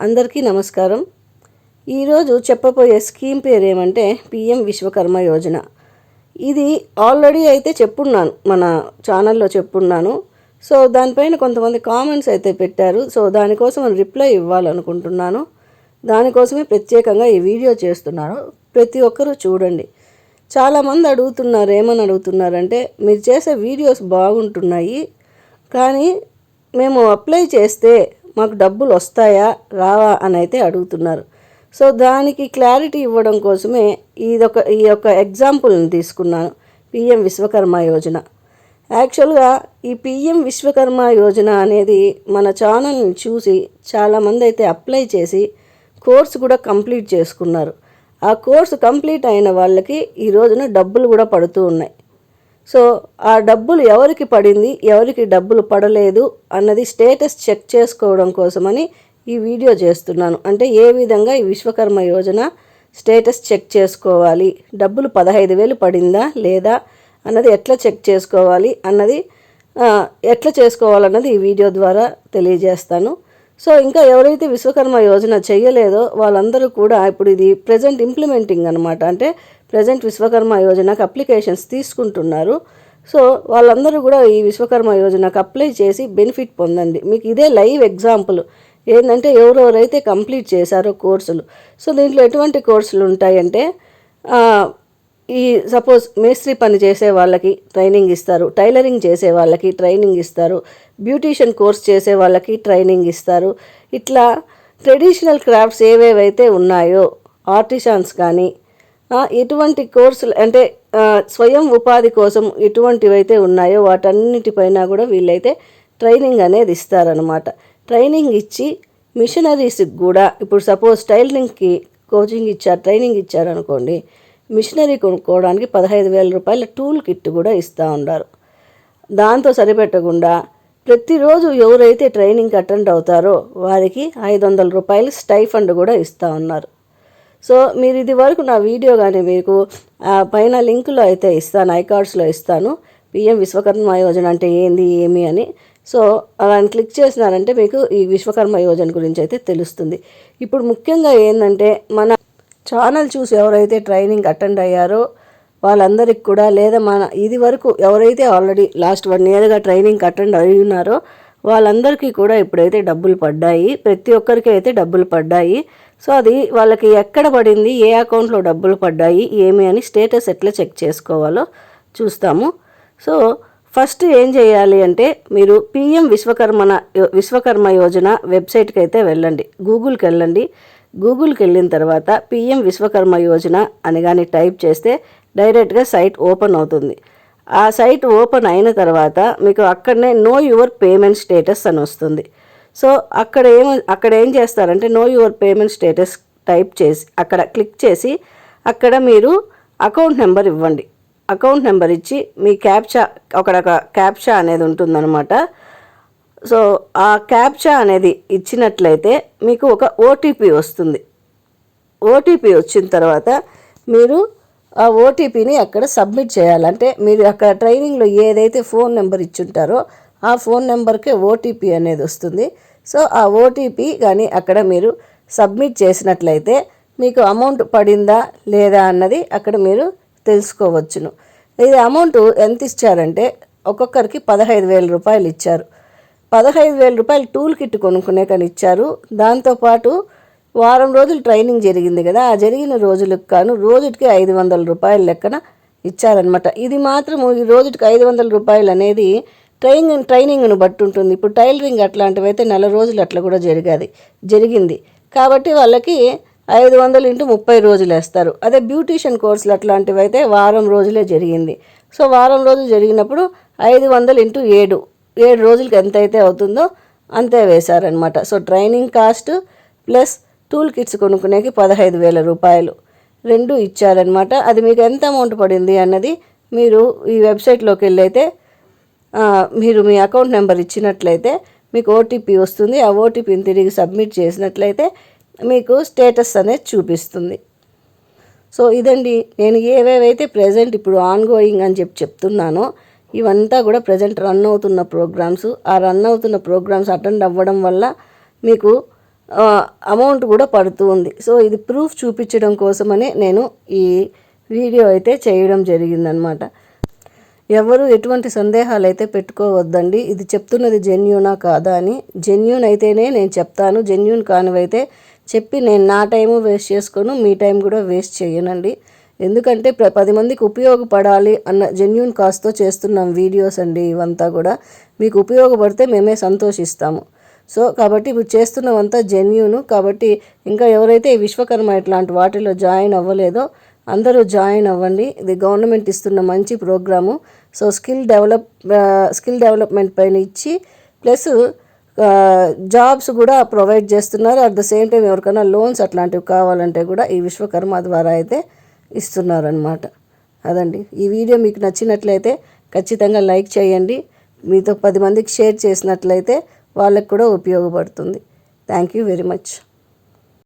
అందరికీ నమస్కారం. ఈరోజు చెప్పబోయే స్కీమ్ పేరు ఏమంటే పిఎం విశ్వకర్మ యోజన. ఇది ఆల్రెడీ అయితే చెప్పున్నాను మన ఛానల్లో చెప్పున్నాను. సో దానిపైన కొంతమంది కామెంట్స్ అయితే పెట్టారు. సో దానికోసం రిప్లై ఇవ్వాలనుకుంటున్నాను. దానికోసమే ప్రత్యేకంగా ఈ వీడియో చేస్తున్నాను. ప్రతి ఒక్కరూ చూడండి. చాలామంది అడుగుతున్నారు ఏమని అడుగుతున్నారంటే మీరు చేసే వీడియోస్ బాగుంటున్నాయి కానీ మేము అప్లై చేస్తే మాకు డబ్బులు వస్తాయా రావా అని అయితే అడుగుతున్నారు. సో దానికి క్లారిటీ ఇవ్వడం కోసమే ఇదొక ఈ యొక్క ఎగ్జాంపుల్ని తీసుకున్నాను. పిఎం విశ్వకర్మ యోజన. యాక్చువల్గా ఈ పిఎం విశ్వకర్మ యోజన అనేది మన ఛానల్ని చూసి చాలామంది అయితే అప్లై చేసి కోర్స్ కూడా కంప్లీట్ చేసుకున్నారు. ఆ కోర్సు కంప్లీట్ అయిన వాళ్ళకి ఈ రోజున డబ్బులు కూడా పడుతూ ఉన్నాయి. సో ఆ డబ్బులు ఎవరికి పడింది ఎవరికి డబ్బులు పడలేదు అన్నది స్టేటస్ చెక్ చేసుకోవడం కోసమని ఈ వీడియో చేస్తున్నాను. అంటే ఏ విధంగా ఈ విశ్వకర్మ యోజన స్టేటస్ చెక్ చేసుకోవాలి డబ్బులు పదహైదు వేలు పడిందా లేదా అన్నది ఎట్లా చెక్ చేసుకోవాలి అన్నది ఎట్లా చేసుకోవాలన్నది ఈ వీడియో ద్వారా తెలియజేస్తాను. సో ఇంకా ఎవరైతే విశ్వకర్మ యోజన చేయలేదో వాళ్ళందరూ కూడా ఇప్పుడు ఇది ప్రజెంట్ ఇంప్లిమెంటింగ్ అనమాట అంటే ప్రజెంట్ విశ్వకర్మ యోజనకు అప్లికేషన్స్ తీసుకుంటున్నారు. సో వాళ్ళందరూ కూడా ఈ విశ్వకర్మ యోజనకు అప్లై చేసి బెనిఫిట్ పొందండి. మీకు ఇదే లైవ్ ఎగ్జాంపుల్. ఏంటంటే ఎవరెవరైతే కంప్లీట్ చేశారో కోర్సులు. సో దీంట్లో ఎటువంటి కోర్సులు ఉంటాయంటే ఈ సపోజ్ మేస్త్రి పని చేసే వాళ్ళకి ట్రైనింగ్ ఇస్తారు. టైలరింగ్ చేసే వాళ్ళకి ట్రైనింగ్ ఇస్తారు. బ్యూటీషియన్ కోర్స్ చేసే వాళ్ళకి ట్రైనింగ్ ఇస్తారు. ఇట్లా ట్రెడిషనల్ క్రాఫ్ట్స్ ఏవేవైతే ఉన్నాయో ఆర్టిషాన్స్ కానీ ఇటువంటి ఎటువంటి కోర్సులు అంటే స్వయం ఉపాధి కోసం ఎటువంటివైతే ఉన్నాయో వాటన్నిటిపైన కూడా వీళ్ళైతే ట్రైనింగ్ అనేది ఇస్తారనమాట ట్రైనింగ్ ఇచ్చి మిషనరీస్కి కూడా ఇప్పుడు సపోజ్ టైలరింగ్కి కోచింగ్ ఇచ్చారు ట్రైనింగ్ ఇచ్చారనుకోండి మిషనరీ కొనుక్కోవడానికి పదహైదు వేల రూపాయల టూల్ కిట్ కూడా ఇస్తూ ఉన్నారు. దాంతో సరిపెట్టకుండా ప్రతిరోజు ఎవరైతే ట్రైనింగ్ అటెండ్ అవుతారో వారికి ఐదు వందల రూపాయలు స్టైఫండ్ కూడా ఇస్తూ ఉన్నారు. సో మీరు ఇది వరకు నా వీడియో కానీ మీకు పైన లింకులో అయితే ఇస్తాను ఐకార్డ్స్లో ఇస్తాను. పిఎం విశ్వకర్మ యోజన అంటే ఏంది ఏమి అని. సో అలా క్లిక్ చేసినారంటే మీకు ఈ విశ్వకర్మ యోజన గురించి అయితే తెలుస్తుంది. ఇప్పుడు ముఖ్యంగా ఏంటంటే మన ఛానల్ చూసి ఎవరైతే ట్రైనింగ్ అటెండ్ అయ్యారో వాళ్ళందరికి కూడా లేదా మన ఇది వరకు ఎవరైతే ఆల్రెడీ లాస్ట్ వన్ ఇయర్గా ట్రైనింగ్ అటెండ్ అయి ఉన్నారో వాళ్ళందరికీ కూడా ఇప్పుడైతే డబ్బులు పడ్డాయి. ప్రతి ఒక్కరికి అయితే డబ్బులు పడ్డాయి. సో అది వాళ్ళకి ఎక్కడ పడింది ఏ అకౌంట్లో డబ్బులు పడ్డాయి ఏమి అని స్టేటస్ ఎట్లా చెక్ చేసుకోవాలో చూస్తాము. సో ఫస్ట్ ఏం చేయాలి అంటే మీరు పిఎం విశ్వకర్మన విశ్వకర్మ యోజన వెబ్సైట్కి అయితే వెళ్ళండి. గూగుల్కి వెళ్ళండి. గూగుల్కి వెళ్ళిన తర్వాత పిఎం విశ్వకర్మ యోజన అని కానీ టైప్ చేస్తే డైరెక్ట్గా సైట్ ఓపెన్ అవుతుంది. ఆ సైట్ ఓపెన్ అయిన తర్వాత మీకు అక్కడనే నో యువర్ పేమెంట్ స్టేటస్ అని వస్తుంది. సో అక్కడ ఏం అక్కడ ఏం చేస్తారంటే know your payment status type చేసి అక్కడ క్లిక్ చేసి అక్కడ మీరు అకౌంట్ నెంబర్ ఇవ్వండి. అకౌంట్ నెంబర్ ఇచ్చి మీ క్యాప్చా అక్కడ ఒక క్యాప్చా అనేది ఉంటుందన్నమాట. సో ఆ క్యాప్చా అనేది ఇచ్చినట్లయితే మీకు ఒక ఓటీపీ వస్తుంది. ఓటీపీ వచ్చిన తర్వాత మీరు ఆ ఓటీపీని అక్కడ సబ్మిట్ చేయాలంటే మీరు అక్కడ ట్రైనింగ్లో ఏదైతే ఫోన్ నెంబర్ ఇచ్చుంటారో ఆ ఫోన్ నెంబర్కే ఓటీపీ అనేది వస్తుంది. సో ఆ ఓటీపీ కానీ అక్కడ మీరు సబ్మిట్ చేసినట్లయితే మీకు అమౌంట్ పడిందా లేదా అన్నది అక్కడ మీరు తెలుసుకోవచ్చును. ఇది అమౌంట్ ఎంత ఇచ్చారంటే ఒక్కొక్కరికి పదహైదు వేల రూపాయలు ఇచ్చారు. పదహైదు వేల రూపాయలు టూల్ కిట్ కొనుక్కునే కానీ ఇచ్చారు. దాంతోపాటు వారం రోజులు ట్రైనింగ్ జరిగింది కదా ఆ జరిగిన రోజులకు కాను రోజుకి ఐదు వందల రూపాయల లెక్కన ఇచ్చారనమాట ఇది మాత్రము ఈ రోజుకి ఐదు వందల రూపాయలు అనేది ట్రైనింగ్ ట్రైనింగ్ను బట్టి ఉంటుంది ఇప్పుడు టైలరింగ్ అట్లాంటివి అయితే నెల రోజులు అట్లా కూడా జరిగేది జరిగింది. కాబట్టి వాళ్ళకి ఐదు వందలు ఇంటూ ముప్పై రోజులు వేస్తారు. అదే బ్యూటీషియన్ కోర్సులు అట్లాంటివి అయితే వారం రోజులే జరిగింది. సో వారం రోజులు జరిగినప్పుడు ఐదు వందలు ఇంటూ ఏడు ఏడు రోజులకి ఎంత అయితే అవుతుందో అంతే వేశారనమాట so training cost plus tool kits కొనుక్కునేకి పదహైదు వేల రూపాయలు. రెండు ఇచ్చారనమాట అది మీకు ఎంత అమౌంట్ పడింది అన్నది మీరు ఈ వెబ్సైట్లోకి వెళ్ళైతే మీరు మీ అకౌంట్ నెంబర్ ఇచ్చినట్లయితే మీకు ఓటీపీ వస్తుంది. ఆ ఓటీపీని తిరిగి సబ్మిట్ చేసినట్లయితే మీకు స్టేటస్ అనేది చూపిస్తుంది. సో ఇదండి. నేను ఏవేవైతే ప్రజెంట్ ఇప్పుడు ఆన్ గోయింగ్ అని చెప్పి చెప్తున్నానో ఇవంతా కూడా ప్రజెంట్ రన్ అవుతున్న ప్రోగ్రామ్స్. ఆ రన్ అవుతున్న ప్రోగ్రామ్స్ అటెండ్ అవ్వడం వల్ల మీకు అమౌంట్ కూడా పడుతూ ఉంది. సో ఇది ప్రూఫ్ చూపించడం కోసమనే నేను ఈ వీడియో అయితే చేయడం జరిగిందనమాట ఎవరు ఎటువంటి సందేహాలు అయితే పెట్టుకోవద్దండి ఇది చెప్తున్నది జెన్యునా కాదా అని. జెన్యున్ అయితేనే నేను చెప్తాను జెన్యున్ కానివైతే చెప్పి నేను నా టైము వేస్ట్ చేసుకోను మీ టైం కూడా వేస్ట్ చేయనండి. ఎందుకంటే ప్ర పది మందికి ఉపయోగపడాలి అన్న జెన్యున్ కాస్తో చేస్తున్నాం వీడియోస్ అండి ఇవంతా కూడా. మీకు ఉపయోగపడితే మేమే సంతోషిస్తాము. సో కాబట్టి ఇప్పుడు చేస్తున్నవంతా జెన్యును కాబట్టి ఇంకా ఎవరైతే ఈ విశ్వకర్మ ఇట్లాంటి వాటిలో జాయిన్ అవ్వలేదో అందరూ జాయిన్ అవ్వండి. ఇది గవర్నమెంట్ ఇస్తున్న మంచి programme. So skill develop skill development పైన ఇచ్చి ప్లస్ జాబ్స్ కూడా ప్రొవైడ్ చేస్తున్నారు. అట్ ద సేమ్ టైం ఎవరికైనా లోన్స్ అట్లాంటివి కావాలంటే కూడా ఈ విశ్వకర్మ ద్వారా అయితే ఇస్తున్నారనమాట అదండి. ఈ వీడియో మీకు నచ్చినట్లయితే ఖచ్చితంగా లైక్ చేయండి. మీతో పది మందికి షేర్ చేసినట్లయితే వాళ్ళకి కూడా ఉపయోగపడుతుంది. Thank you very much